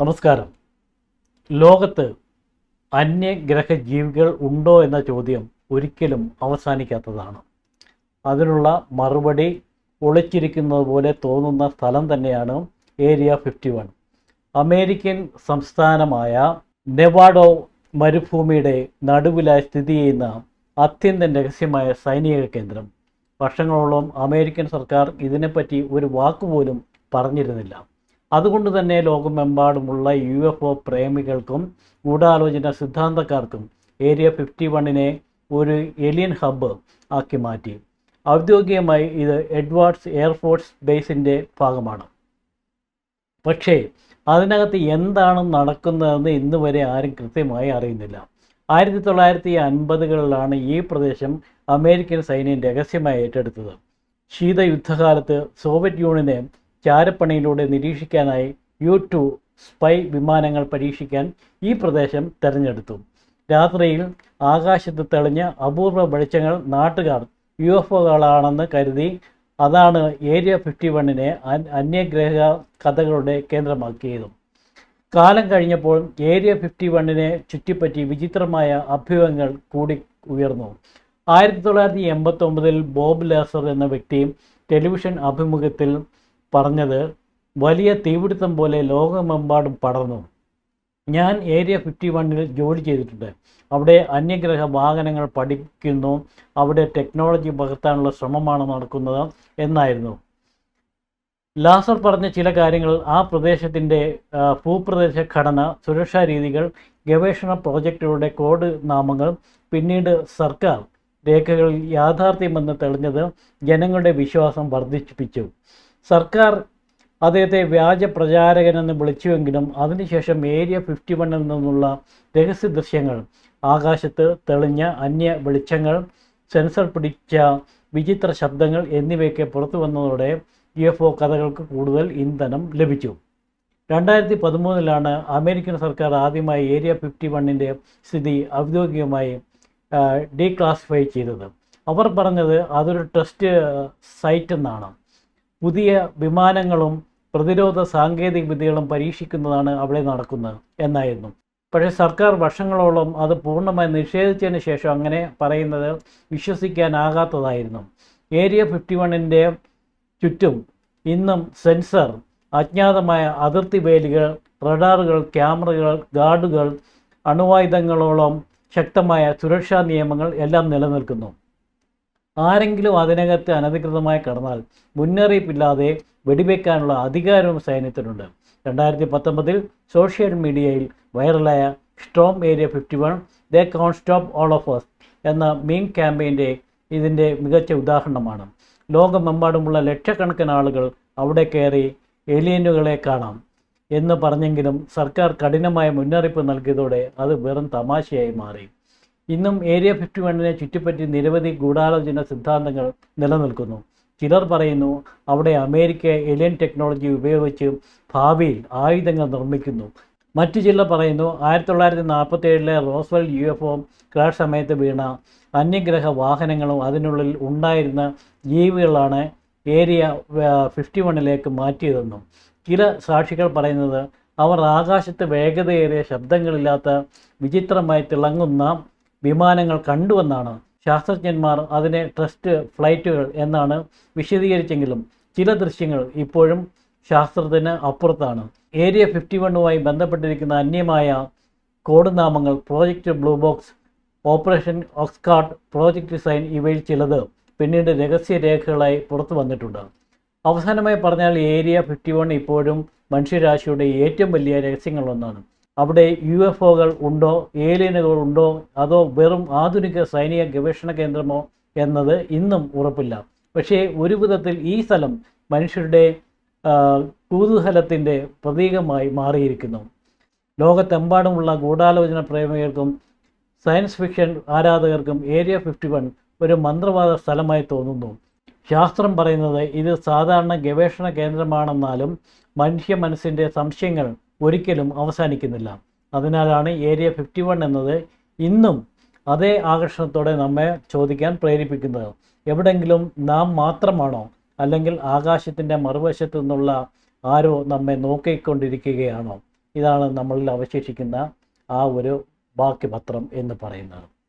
നമസ്കാരം. ലോകത്ത് അന്യഗ്രഹ ജീവികൾ ഉണ്ടോ എന്ന ചോദ്യം ഒരിക്കലും അവസാനിക്കാത്തതാണ്. അതിനുള്ള മറുപടി ഒളിച്ചിരിക്കുന്നത് പോലെ തോന്നുന്ന സ്ഥലം തന്നെയാണ് ഏരിയ ഫിഫ്റ്റി വൺ അമേരിക്കൻ സംസ്ഥാനമായ നെവാഡോ മരുഭൂമിയുടെ നടുവിലായി സ്ഥിതി ചെയ്യുന്ന അത്യന്തം രഹസ്യമായ സൈനിക കേന്ദ്രം. വർഷങ്ങളോളം അമേരിക്കൻ സർക്കാർ ഇതിനെപ്പറ്റി ഒരു വാക്കുപോലും പറഞ്ഞിരുന്നില്ല. അതുകൊണ്ട് തന്നെ ലോകമെമ്പാടുമുള്ള യു എഫ് ഒ പ്രേമികൾക്കും ഗൂഢാലോചന സിദ്ധാന്തക്കാർക്കും ഏരിയ ഫിഫ്റ്റി വണ്ണിനെ ഒരു എലിയൻ ഹബ്ബ് ആക്കി മാറ്റി. ഔദ്യോഗികമായി ഇത് എഡ്വാർഡ്സ് എയർഫോഴ്സ് ബേസിന്റെ ഭാഗമാണ്. പക്ഷേ അതിനകത്ത് എന്താണ് നടക്കുന്നതെന്ന് ഇന്ന് വരെ ആരും കൃത്യമായി അറിയുന്നില്ല. ആയിരത്തി തൊള്ളായിരത്തി അൻപതുകളിലാണ് ഈ പ്രദേശം അമേരിക്കൻ സൈന്യം രഹസ്യമായി ഏറ്റെടുത്തത്. ശീതയുദ്ധകാലത്ത് സോവിയറ്റ് യൂണിയനെ ചാരപ്പണിയിലൂടെ നിരീക്ഷിക്കാനായി യു ടു സ്പൈ വിമാനങ്ങൾ പരീക്ഷിക്കാൻ ഈ പ്രദേശം തെരഞ്ഞെടുത്തു. രാത്രിയിൽ ആകാശത്ത് തെളിഞ്ഞ അപൂർവ വെളിച്ചങ്ങൾ നാട്ടുകാർ യു എഫ് ഒകളാണെന്ന് കരുതി അതാണ് ഏരിയ ഫിഫ്റ്റി വണ്ണിനെ അന്യഗ്രഹ കഥകളുടെ കേന്ദ്രമാക്കിയതും. കാലം കഴിഞ്ഞപ്പോൾ ഏരിയ ഫിഫ്റ്റി വണ്ണിനെ ചുറ്റിപ്പറ്റി വിചിത്രമായ അഭ്യൂഹങ്ങൾ കൂടി ഉയർന്നു. ആയിരത്തി തൊള്ളായിരത്തി എൺപത്തി ഒമ്പതിൽ ബോബ് ലേസർ എന്ന വ്യക്തി ടെലിവിഷൻ അഭിമുഖത്തിൽ പറഞ്ഞത് വലിയ തീപിടുത്തം പോലെ ലോകമെമ്പാടും പടർന്നു. ഞാൻ ഏരിയ ഫിഫ്റ്റി വണ്ണിൽ ജോലി ചെയ്തിട്ടുണ്ട്. അവിടെ അന്യഗ്രഹ വാഹനങ്ങൾ പഠിക്കുന്നു. അവിടെ ടെക്നോളജി പകർത്താനുള്ള ശ്രമമാണ് നടക്കുന്നത് എന്നായിരുന്നു. ലാസർ പറഞ്ഞ ചില കാര്യങ്ങൾ ആ പ്രദേശത്തിന്റെ ഭൂപ്രദേശ ഘടന സുരക്ഷാ രീതികൾ ഗവേഷണ പ്രോജക്റ്റുകളുടെ കോഡ് നാമങ്ങൾ പിന്നീട് സർക്കാർ രേഖകളിൽ യാഥാർത്ഥ്യമെന്ന് തെളിഞ്ഞത് ജനങ്ങളുടെ വിശ്വാസം വർദ്ധിപ്പിച്ചു. സർക്കാർ അദ്ദേഹത്തെ വ്യാജ പ്രചാരകനെന്ന് വിളിച്ചുവെങ്കിലും അതിനുശേഷം ഏരിയ ഫിഫ്റ്റി വണ്ണിൽ നിന്നുള്ള രഹസ്യ ദൃശ്യങ്ങൾ ആകാശത്ത് തെളിഞ്ഞ അന്യ വെളിച്ചങ്ങൾ സെൻസർ പിടിച്ച വിചിത്ര ശബ്ദങ്ങൾ എന്നിവയൊക്കെ പുറത്തു വന്നതോടെ യു എഫ് ഒ കഥകൾക്ക് കൂടുതൽ ഇന്ധനം ലഭിച്ചു. രണ്ടായിരത്തി പതിമൂന്നിലാണ് അമേരിക്കൻ സർക്കാർ ആദ്യമായി ഏരിയ ഫിഫ്റ്റി വണ്ണിന്റെ സ്ഥിതി ഔദ്യോഗികമായി ഡീക്ലാസിഫൈ ചെയ്തത്. അവർ പറഞ്ഞത് അതൊരു ടെസ്റ്റ് സൈറ്റ് എന്നാണ്. പുതിയ വിമാനങ്ങളും പ്രതിരോധ സാങ്കേതിക വിദ്യകളും പരീക്ഷിക്കുന്നതാണ് അവിടെ നടക്കുന്നത് എന്നായിരുന്നു. പക്ഷേ സർക്കാർ വർഷങ്ങളോളം അത് പൂർണമായി നിഷേധിച്ചതിന് ശേഷം അങ്ങനെ പറയുന്നത് വിശ്വസിക്കാനാകാത്തതായിരുന്നു. ഏരിയ ഫിഫ്റ്റി വണ്ണിന്റെ ചുറ്റും ഇന്നും സെൻസർ അജ്ഞാതമായ അതിർത്തി വേലികൾ റഡാറുകൾ ക്യാമറകൾ ഗാർഡുകൾ അണുവായുധങ്ങളോളം ശക്തമായ സുരക്ഷാ നിയമങ്ങൾ എല്ലാം നിലനിൽക്കുന്നു. ആരെങ്കിലും അതിനകത്ത് അനധികൃതമായി കടന്നാൽ മുന്നറിയിപ്പില്ലാതെ വെടിവെക്കാനുള്ള അധികാരവും സൈന്യത്തിനുണ്ട്. രണ്ടായിരത്തി പത്തൊമ്പതിൽ സോഷ്യൽ മീഡിയയിൽ വൈറലായ storm area fifty one they can't stop all of us എന്ന മീം ക്യാമ്പയിന്റെ ഇതിന്റെ മികച്ച ഉദാഹരണമാണ്. ലോകമെമ്പാടുമുള്ള ലക്ഷക്കണക്കിന് ആളുകൾ അവിടെ കയറി ഏലിയനുകളെ കാണാം എന്ന് പറഞ്ഞെങ്കിലും സർക്കാർ കഠിനമായ മുന്നറിയിപ്പ് നൽകിയതോടെ അത് വെറും തമാശയായി മാറി. ഇന്നും ഏരിയ ഫിഫ്റ്റി വണ്ണിനെ ചുറ്റിപ്പറ്റി നിരവധി ഗൂഢാലോചന സിദ്ധാന്തങ്ങൾ നിലനിൽക്കുന്നു. ചിലർ പറയുന്നു അവിടെ അമേരിക്ക എലിയൻ ടെക്നോളജി ഉപയോഗിച്ച് ഭാവിയിൽ ആയുധങ്ങൾ നിർമ്മിക്കുന്നു. മറ്റു ചിലർ പറയുന്നു ആയിരത്തി തൊള്ളായിരത്തി നാൽപ്പത്തി ഏഴിലെ Roswell U F O crash സമയത്ത് വീണ അന്യഗ്രഹ വാഹനങ്ങളും അതിനുള്ളിൽ ഉണ്ടായിരുന്ന ജീവികളാണ് ഏരിയ ഫിഫ്റ്റി വണ്ണിലേക്ക് മാറ്റിയതെന്നും. ചില സാക്ഷികൾ പറയുന്നത് അവർ ആകാശത്ത് വേഗതയേറിയ ശബ്ദങ്ങളില്ലാത്ത വിചിത്രമായി തിളങ്ങുന്ന വിമാനങ്ങൾ കണ്ടുവെന്നാണ് ശാസ്ത്രജ്ഞന്മാർ അതിനെ ട്രസ്റ്റ് ഫ്ലൈറ്റുകൾ എന്നാണ് വിശദീകരിച്ചെങ്കിലും ചില ദൃശ്യങ്ങൾ ഇപ്പോഴും ശാസ്ത്രത്തിന് അപ്പുറത്താണ്. ഏരിയ ഫിഫ്റ്റി വണ്ണുമായി ബന്ധപ്പെട്ടിരിക്കുന്ന അന്യമായ കോഡ് നാമങ്ങൾ project blue box operation oxcart project sign ഇവയിൽ ചിലത് പിന്നീട് രഹസ്യ രേഖകളായി പുറത്തു വന്നിട്ടുണ്ട്. അവസാനമായി പറഞ്ഞാൽ ഏരിയ ഫിഫ്റ്റി വൺ ഇപ്പോഴും മനുഷ്യരാശിയുടെ ഏറ്റവും വലിയ രഹസ്യങ്ങളൊന്നാണ് അവിടെ യു എഫ് ഒകൾ ഉണ്ടോ ഏലിയനുകൾ ഉണ്ടോ അതോ വെറും ആധുനിക സൈനിക ഗവേഷണ കേന്ദ്രമോ എന്നത് ഇന്നും ഉറപ്പില്ല. പക്ഷേ ഒരു വിധത്തിൽ ഈ സ്ഥലം മനുഷ്യരുടെ കുതൂഹലത്തിന്റെ പ്രതീകമായി മാറിയിരിക്കുന്നു. ലോകത്തെമ്പാടുമുള്ള ഗൂഢാലോചന പ്രേമികൾക്കും സയൻസ് ഫിക്ഷൻ ആരാധകർക്കും ഏരിയ ഫിഫ്റ്റി വൺ ഒരു മന്ത്രവാദ സ്ഥലമായി തോന്നുന്നു. ശാസ്ത്രം പറയുന്നത് ഇത് സാധാരണ ഗവേഷണ കേന്ദ്രമാണെന്നാലും മനുഷ്യ മനസ്സിന്റെ സംശയങ്ങൾ ഒരിക്കലും അവസാനിക്കുന്നില്ല. അതിനാലാണ് ഏരിയ ഫിഫ്റ്റി വൺ എന്നത് ഇന്നും അതേ ആകർഷണത്തോടെ നമ്മെ ചോദിക്കാൻ പ്രേരിപ്പിക്കുന്നത്. എവിടെങ്കിലും നാം മാത്രമാണോ അല്ലെങ്കിൽ ആകാശത്തിന്റെ മറുവശത്തു നിന്നുള്ള ആരോ നമ്മെ നോക്കിക്കൊണ്ടിരിക്കുകയാണോ? ഇതാണ് നമ്മളിൽ അവശേഷിക്കുന്ന ആ ഒരു ബാക്കി പത്രം എന്ന് പറയുന്നത്.